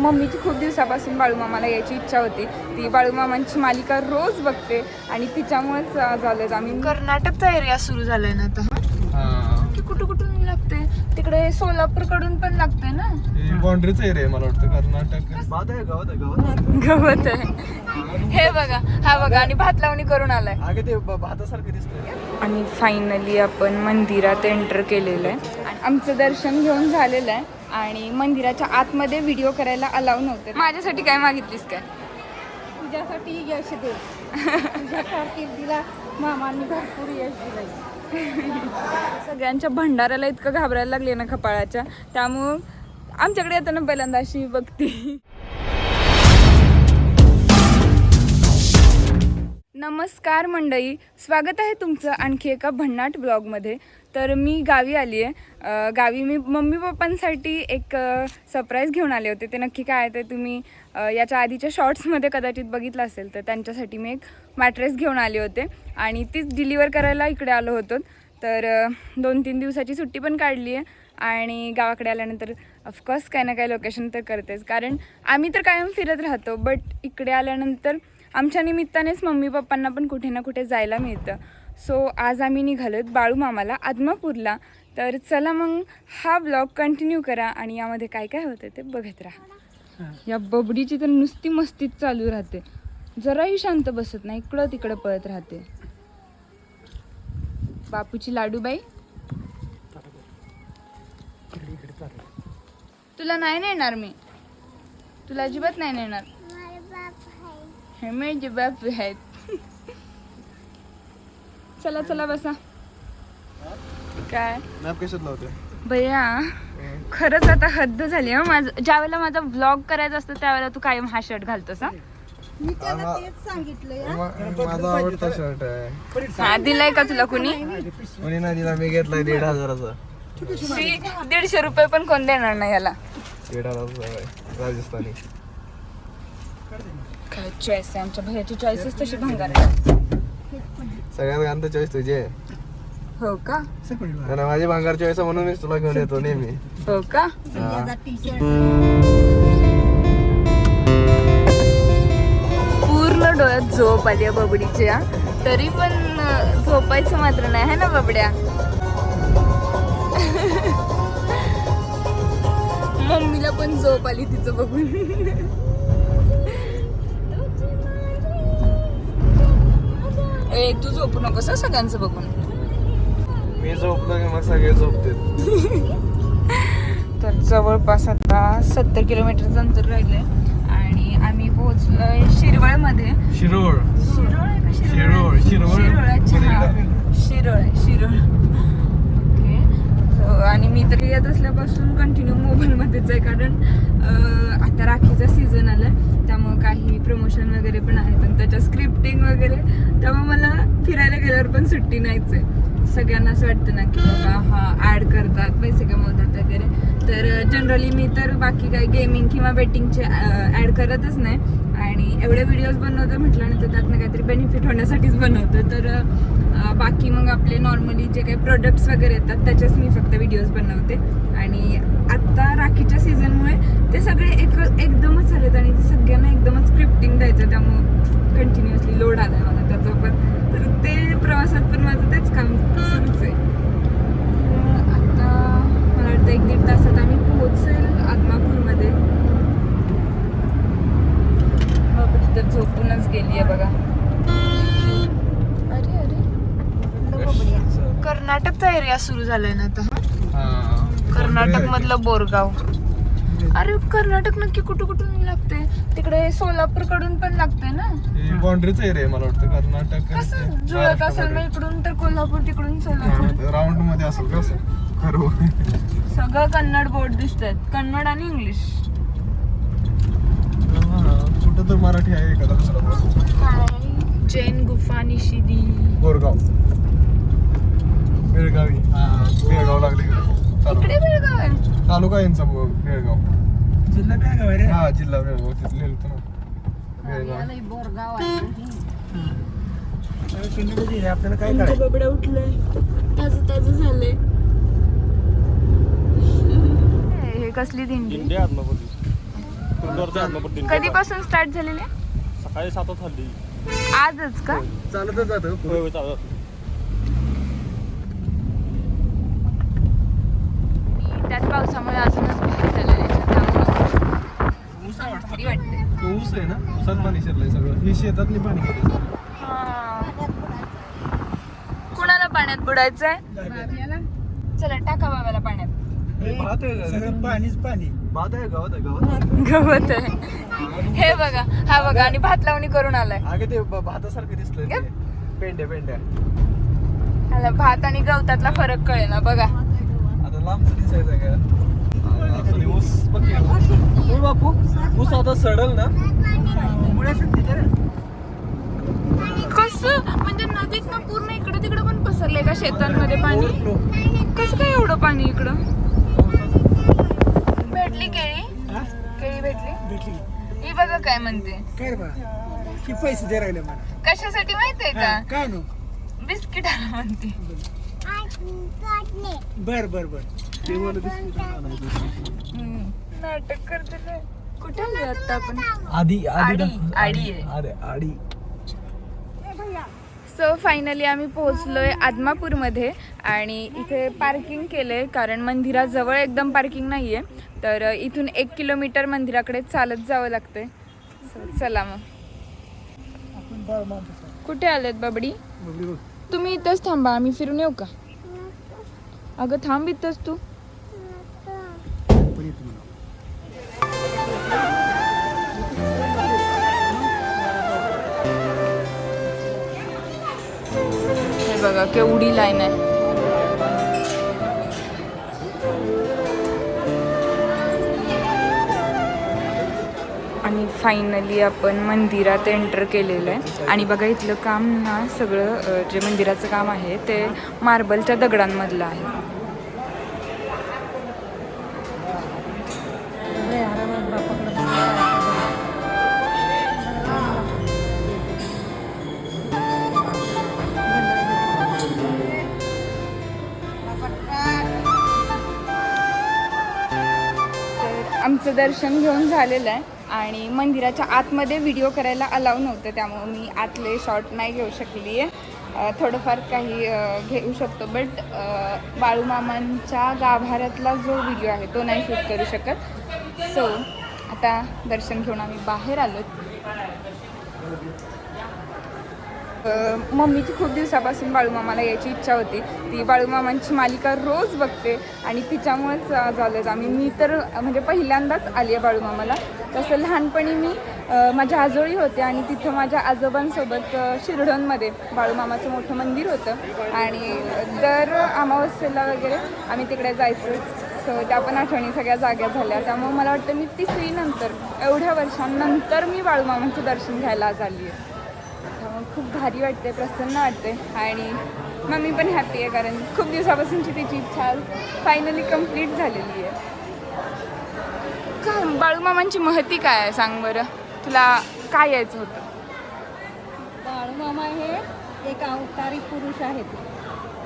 मम्मीची खूप दिवसापासून बाळूमामाला यायची इच्छा होती. ती बाळूमामांची मालिका रोज बघते आणि तिच्यामुळेच झालं आम्ही. कर्नाटकचा एरिया सुरू झालाय ना आता की कुठं कुठून लागते? तिकडे सोलापूरकडून पण लागते ना? बाउंड्रीचा एरिया आहे मला वाटतं कर्नाटक. बाद आहे गावात आहे हे बघा हा बघा आणि भात लावणी करून आलाय. आणि फायनली आपण मंदिरात एंटर केलेलं आहे. आणि आमचं दर्शन घेऊन झालेलं आहे. आणि मंदिराच्या आतमध्ये व्हिडिओ करायला अलाव नव्हते. माझ्यासाठी काय मागितलीस काय? तुझ्यासाठी यश दे. तुझ्या कारकिर्दीला मामांनी भरपूर यश दिलंय. सगळ्यांच्या भंडाऱ्याला इतकं घाबरायला लागले ना कपाळाच्या त्यामुळं आमच्याकडे येताना पहिल्यांदा अशी बघते. नमस्कार मंडळी स्वागत आहे तुमचं आणखी एका भन्नाट ब्लॉगमध्ये. तर मी गावी आली आहे. गावी मी मम्मी पप्पांसाठी एक सरप्राईज घेऊन आले होते. ते नक्की काय आहे ते तुम्ही याच्या आधीच्या शॉर्ट्समध्ये कदाचित बघितलं असेल तर त्यांच्यासाठी मी एक मॅट्रेस घेऊन आले होते. आणि तीच डिलिव्हर करायला इकडे आलो होतो. तर दोन तीन दिवसाची सुट्टी पण काढली आहे. आणि गावाकडे आल्यानंतर ऑफकोर्स काही ना काही लोकेशन तर करतेच. कारण आम्ही तर कायम फिरत राहतो बट इकडे आल्यानंतर आमच्या निमित्तानेच मम्मी पप्पांना पण कुठे ना कुठे जायला मिळतं. सो आज आम्ही निघालोत बाळू मामाला आदमापूरला. तर चला मग हा ब्लॉग कंटिन्यू करा आणि यामध्ये काय काय होतं ते बघत राहा. या बबडीची तर नुसती मस्तीच चालू राहते. जराही शांत बसत नाही इकडं तिकडं पळत राहते. बापूची लाडूबाई. तुला नाही नेणार मी. तुला अजिबात नाही नेणार. हे माझे बाप आहेत चला चला बसा। काय? मॅप कशात लावते? भैया खरंच आता हद्द झाली हा माझं. ज्यावेळेला माझा व्लॉग करायचा असतो त्यावेळेला तू कायम हा शर्ट घालतोस हा? मी त्याला तेच सांगितलंय हा. माझा आवडता शर्ट आहे. हा दिलाय का तुला कुणी? कोणी नाही दिला मी घेतलाय दीड हजाराचा. शी, दीडशे रुपये पण कोण देणार नाही याला? दीड हजाराचा आहे राजस्थानी. काय चॉईस आहे आमच्या भैयाची चॉईसच तशी भंगार आहे. सगळ्यात गांध चॉईस तुझी आहे. हो का? आणि माझी भांगार चॉईस आहे म्हणून मीच तुला घेऊन येतो नेहमी. हो का? पूर्ण डोळ्यात झोप आली आहे बबडीच्या तरी पण अं, झोपायचं मात्र नाही है ना बबड्या? मम्मीला पण झोप आली तिचं बघून. ए तू झोपू नकोस हं सगळ्यांचं बघून. मी झोपलो की मग सगळे झोपते तर जवळपास आता सत्तर किलोमीटरचं अंतर राहिलंय. आणि आम्ही पोहोचलोय शिरवळमध्ये. शिरोळ. शिरोळ आहे का शिरोळ, शिरवळ. शिरोळ अच्छा हा. शिरोळ आहे, शिरोळ. ओके. So, आणि मी तर येत असल्यापासून कंटिन्यू मोबाईलमध्येच आहे. कारण अं, आता राखीचा सीझन आलाय. त्यामुळं काही प्रमोशन वगैरे पण आहेत पण त्याच्या स्क्रिप्टिंग वगैरे त्यामुळे मला फिरायला गेल्यावर पण सुट्टी नाहीच आहे. सगळ्यांना असं वाटतं ना की बाबा हा ॲड करतात पैसे कमवतात वगैरे. तर जनरली मी तर बाकी काही गेमिंग किंवा बेटिंगचे ॲड करतच नाही. आणि एवढे व्हिडिओज बनवतो म्हटल्यानंतर त्यातनं काहीतरी बेनिफिट होण्यासाठीच बनवतो. तर बाकी मग आपले नॉर्मली जे काही प्रोडक्ट्स वगैरे येतात त्याचेच मी फक्त व्हिडिओज बनवते. आणि आत्ता राखीच्या सीझनमुळे ते सगळे एक एकदमच आलेत आणि सगळ्यांना एकदमच स्क्रिप्टिंग द्यायचं त्यामुळं कंटिन्युअसली लोड आला मला त्याचं पण तर ते प्रवासात पण माझं तेच काम सुरूच आहे तर आता मला वाटतं एक दीड तासात आम्ही पोहोचेल आदमापूरमध्ये बापरे तर झोपूनच गेली आहे बघा अरे अरे एरिया सुरू झालाय ना आता हा? कर्नाटक मधलं बोरगाव. अरे कर्नाटक नक्की कुठं कुठून लागते तिकडे सोलापूरकडून पण लागते ना? बाउंड्रीचा एरिया मला वाटतं कर्नाटक कसं? जुळत असेल मग इकडून तर कोल्हापूर तिकडून सोलापूर. राऊंडमध्ये असेल कसं खरं सगळं कन्नड बोर्ड दिसत आहेत कन्नड आणि इंग्लिश. कुठं तर मराठी आहे एखादा दुसरा जैन गुफा निशिदी गोरगाव बेळगावी. बेळगाव लागले इकडे बेळगाव आहे. तालुका यांचा बेळगाव. जिल्हा काय गाव आहे रे. हा जिल्हा बेळगाव तिथे लिहिलं ना. बेळगाव. याला बोरगाव आहे अरे पिंडीमध्ये आपल्याला काय आमचं करायचं? बबडा उठलंय. ताजं ताजं झालंय. हे कसली दिंडी? इंदोरच्या आदमापूर तीन कधीपासून स्टार्ट झालेले सकाळी सातच हल्ली. आजच का? चालतच जातं. चालत त्यात पावसामुळे अजूनच भीती झालेली आहे. त्यामुळं भारी वाटते. ऊस आहे ना? ऊसात पाणी शिरलंय सगळं. ही शेतातली पाणी गेले हा. कुणाला पाण्यात बुडायचंय? चला टाका बाबाला पाण्यात. सगळं पाणीच पाणी. भात आहे गावात आहे गावात गवत आहे. हे बघा हा बघा आणि भात लावणी करून आलाय. अगं ते ब- भातासारखं दिसलंय ते. पेंड्या पेंड्या. ह्याला भात आणि गवतातला फरक कळे ना बघा. लांबच दिसायचं का असं ते ऊस पक्की होय बापू ऊस आता सडल ना. कस? म्हणजे नदीत ना पूर्ण इकडे तिकडे पण पसरलंय का शेतांमध्ये पाणी? कसं काय एवढं पाणी इकडं? भेटली केळी? केळी भेटली? भेटली. ही बघा काय म्हणते. काय पैसे दे राहिले मला. कशासाठी माहितीये का? काय नो? बिस्किटाला म्हणते. बर बर बर. ते मला. नाटक करते. कुठे आलोय आता आपण? आधी आडी आडी आहे. अरे आडी. सो फायनली आम्ही पोहोचलोय आदमापूरमध्ये आणि इथे पार्किंग केलंय कारण मंदिराजवळ एकदम पार्किंग नाहीये. तर इथून एक किलोमीटर मंदिराकडे चालत जावं लागतंय. So, चला मग. आपण बाळ मानतो कुठे आलेत बाबडी? बघली बघ. तुम्ही इथंच थांबा आम्ही फिरून येऊ का? अगं थांब इथंच तू. हे बघा केवढी लाईन आहे. फायनली आपण मंदिरात एंटर केलेलं आहे. आणि बघा इथलं काम ना सगळं जे मंदिराचं काम आहे ते मार्बलच्या दगडांमधलं आहे. तर आमचं दर्शन घेऊन झालेलं आहे. आणि मंदिराच्या आतमध्ये व्हिडिओ करायला अलाव नव्हतं त्यामुळे मी आतले शॉर्ट नाही घेऊ शकली आहे. थोडंफार काही घेऊ शकतो बट बाळूमामांच्या गाभाऱ्यातला जो व्हिडिओ आहे तो नाही शूट करू शकत. सो आता दर्शन घेऊन आम्ही बाहेर आलो मम्मीची खूप दिवसापासून बाळूमामाला यायची इच्छा होती. ती बाळूमामांची मालिका रोज बघते आणि तिच्यामुळेच झालंच झालं आम्ही मी तर म्हणजे पहिल्यांदाच आली आहे बाळूमामाला. तसं लहानपणी मी माझ्या आजोळी होते आणि तिथं माझ्या आजोबांसोबत अ, शिरढोणमध्ये बाळूमामाचं मोठं मंदिर होतं. आणि दर अमावस्येला वगैरे आम्ही तिकडे जायचो. सो त्या पण आठवणी सगळ्या जाग्या झाल्या. त्यामुळे मला वाटतं मी तिसरी नंतर एवढ्या वर्षांनंतर मी बाळूमामांचं दर्शन घ्यायला आज आली आहे. खूप भारी वाटते प्रसन्न वाटते आणि मम्मी पण हॅपी आहे कारण खूप दिवसापासूनची तिची इच्छा फायनली कंप्लीट झालेली आहे. काय बाळूमामांची महती काय आहे सांग बरं? तुला काय यायचं होतं? बाळूमामा हे एक अवतारी पुरुष आहेत.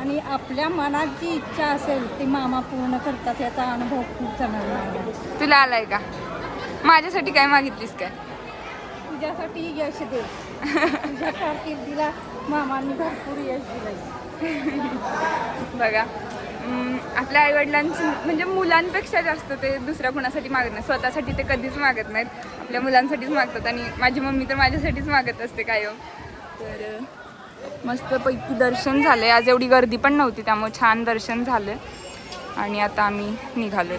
आणि आपल्या मनात जी इच्छा असेल ती मामा पूर्ण करतात याचा अनुभव खूप आहे. तुला आलाय का? माझ्यासाठी काय मागितलीस काय? तुझ्यासाठी यश दे. तुझ्या कारकिर्दीला मामांनी भरपूर यश दिलंय. बघा. आपल्या आईवडिलांची म्हणजे मुलांपेक्षा जास्त ते दुसऱ्या कुणासाठी मागत नाही स्वतःसाठी ते कधीच मागत नाहीत. आपल्या मुलांसाठीच मागतात आणि माझी मम्मी तर माझ्यासाठीच मागत असते कायम तर अं, मस्तपैकी दर्शन झालं आज एवढी गर्दी पण नव्हती त्यामुळे छान दर्शन झालं. आणि आता आम्ही निघालो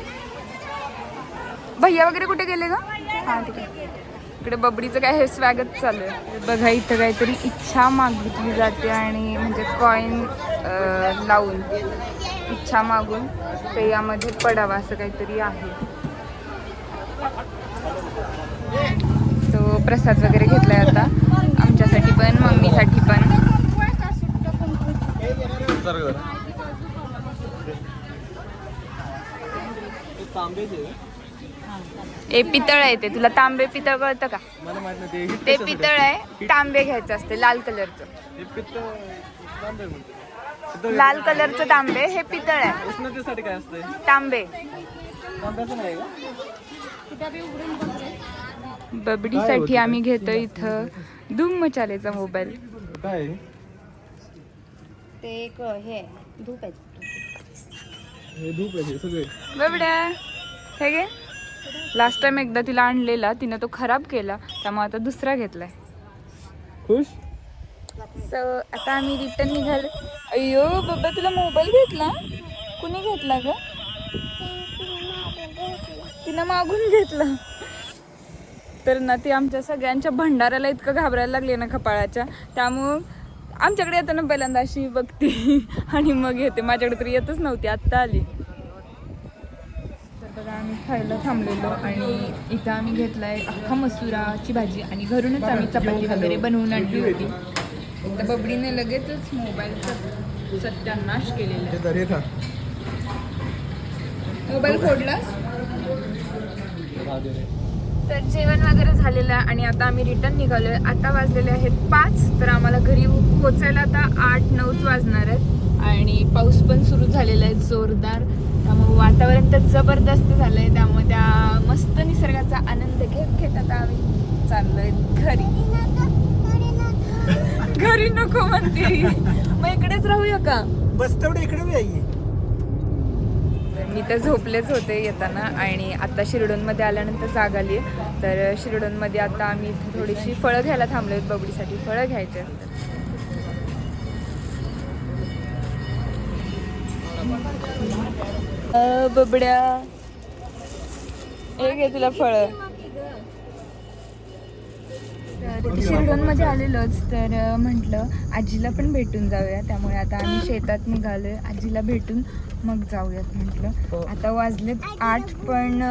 भैया वगैरे कुठे गेले का हां तिकडे. इकडे बबडीचं काय हे स्वागत चालू आहे. बघा इथं काहीतरी इच्छा मागितली जाते आणि म्हणजे कॉईन लावून. इच्छा मागून ते यामध्ये पडावं असं काहीतरी आहे. तो प्रसाद वगैरे घेतलाय आता. आमच्यासाठी पण मम्मीसाठी पण. जरा जरा. ते तांब्याचे आहे? ए पितळ आहे ते. तुला तांबे पितळ कळतं का? मला माहीत नाही ते पितळ आहे तांबे घ्यायचं असते लाल कलरचं. असतं? हे पित्त तांबे म्हणते पित्त- लाल कलरचं तांबे हे पितळ आहे. उष्णतेसाठी काय असतंय? तांबे. तांब्याचं नाही का? बबडीसाठी आम्ही घेतो इथं. धूम मचालेचा मोबाईल. काय आहे? ते एक हे धूप आहे. हे धूप आहे हे सगळे. बबड्या हे गे लास्ट टाइम एकदा तिला आणलेला तिनं तो खराब केला त्यामुळे आता दुसरा घेतलाय. खुश? सो आता आम्ही रिटर्न निघालो. अय्यो बाबा तुला मोबाईल घेतला? कुणी घेतला ग? तिनं मागून घेतला. तर ना ती आमच्या सगळ्यांच्या भंडाऱ्याला इतकं घाबरायला लागले ना कपाळाच्या त्यामुळं आमच्याकडे येताना पहिल्यांदा अशी बघते आणि मग येते. माझ्याकडे तरी येतच नव्हती आत्ता आली. बघा आम्ही खायला थांबलेलो आणि इथं आम्ही घेतलाय अख्खा मसुराची भाजी आणि घरूनच आम्ही चपाती वगैरे बनवून आणली होती तर बबडीने लगेचच मोबाईलचा सत्यानाश केलेला आहे. मोबाईल रे. तर जेवण वगैरे झालेलं आहे आणि आता आम्ही रिटर्न निघालो आहे आता वाजलेले आहेत पाच तर आम्हाला घरी पोचायला आता आठ नऊच वाजणार आहेत. आणि पाऊस पण सुरू झालेला आहे जोरदार. त्यामुळे वातावरण तर जबरदस्त झालं आहे त्यामुळे त्या मस्त निसर्गाचा आनंद घेत घेत आता आम्ही चाललोय घरी. घरी नको म्हणते. मग इकडेच राहूया का? बस तेवढे इकडे बी आहे मी तर झोपलेच होते येताना आणि आता शिरडोनमध्ये आल्यानंतर जाग आली तर शिरडोनमध्ये आता आम्ही थोडीशी फळं घ्यायला थांबलो आहेत बबडीसाठी. फळं घ्यायचे. बबड्या. एक आहे तुला फळं. तर शिरडोनमध्ये आलेलोच तर म्हटलं आजीला पण भेटून जाऊया. त्यामुळे आता आम्ही शेतात निघालोय. आजीला भेटून मग जाऊयात म्हटलं. आता वाजलेत आठ पण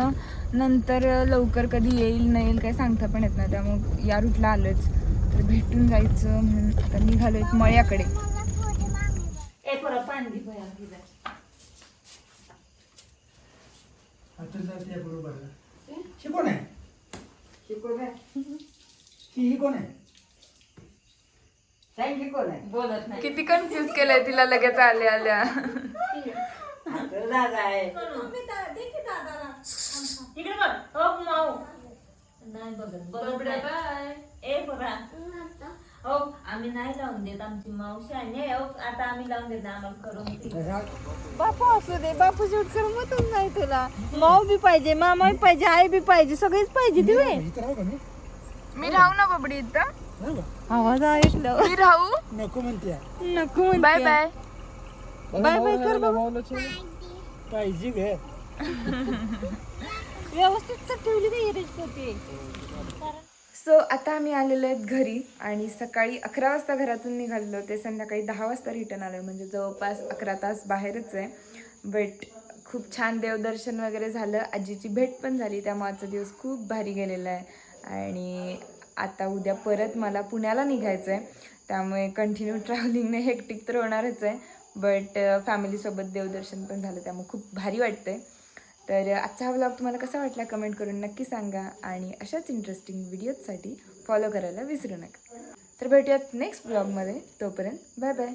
नंतर लवकर कधी येईल नाही येईल काही सांगता पण येत नाही. त्यामुळे या रूटला आलोच. तर भेटून जायचं म्हणून आता निघालोय मळ्याकडे. ही आहे? ही कोण आहे? किती कन्फ्युज केलंय तिला लगेच आल्या आल्या. इकडे बघ. हो माऊ. नाही बघत. बरोबर ए बघा. हो आम्ही नाही लावून देत आमची मावशी आहे नाही हो आता आम्ही लावून देत नाही. आम्हाला करून दे. बापू असू दे. बापू शेवट कर मग नाही तुला. माऊ बी पाहिजे मामा बी पाहिजे आई बी पाहिजे सगळेच पाहिजे दिवे. इथं राहू का मी? मी राहू ना बबडी इथं. राहू का आवाज ऐकलं मी राहू? नको म्हणते. नको म्हणते. Bye bye. बाय बाय कर बाबा. पाहिजे ग व्यवस्थित तर ठेवली नाही सो आता आम्ही आलेलो आहेत घरी आणि सकाळी अकरा वाजता घरातून निघालेलो. ते संध्याकाळी दहा वाजता रिटर्न आलो म्हणजे जवळपास अकरा तास बाहेरच आहे. बट खूप छान देवदर्शन वगैरे झालं. आजीची भेट पण झाली. त्यामुळे आजचा दिवस खूप भारी गेलेला आहे. आणि आता उद्या परत मला पुण्याला निघायचं आहे त्यामुळे कंटिन्यू ट्रॅव्हलिंगने हेक्टिक तर होणारच आहे. बट फॅमिलीसोबत uh, देवदर्शन पण झालं त्यामुळे खूप भारी वाटतंय. तर uh, आजचा हा ब्लॉग तुम्हाला कसा वाटला कमेंट करून नक्की सांगा आणि अशाच इंटरेस्टिंग व्हिडिओजसाठी फॉलो करायला विसरू नका. तर भेटूयात नेक्स्ट ब्लॉगमध्ये तोपर्यंत बाय बाय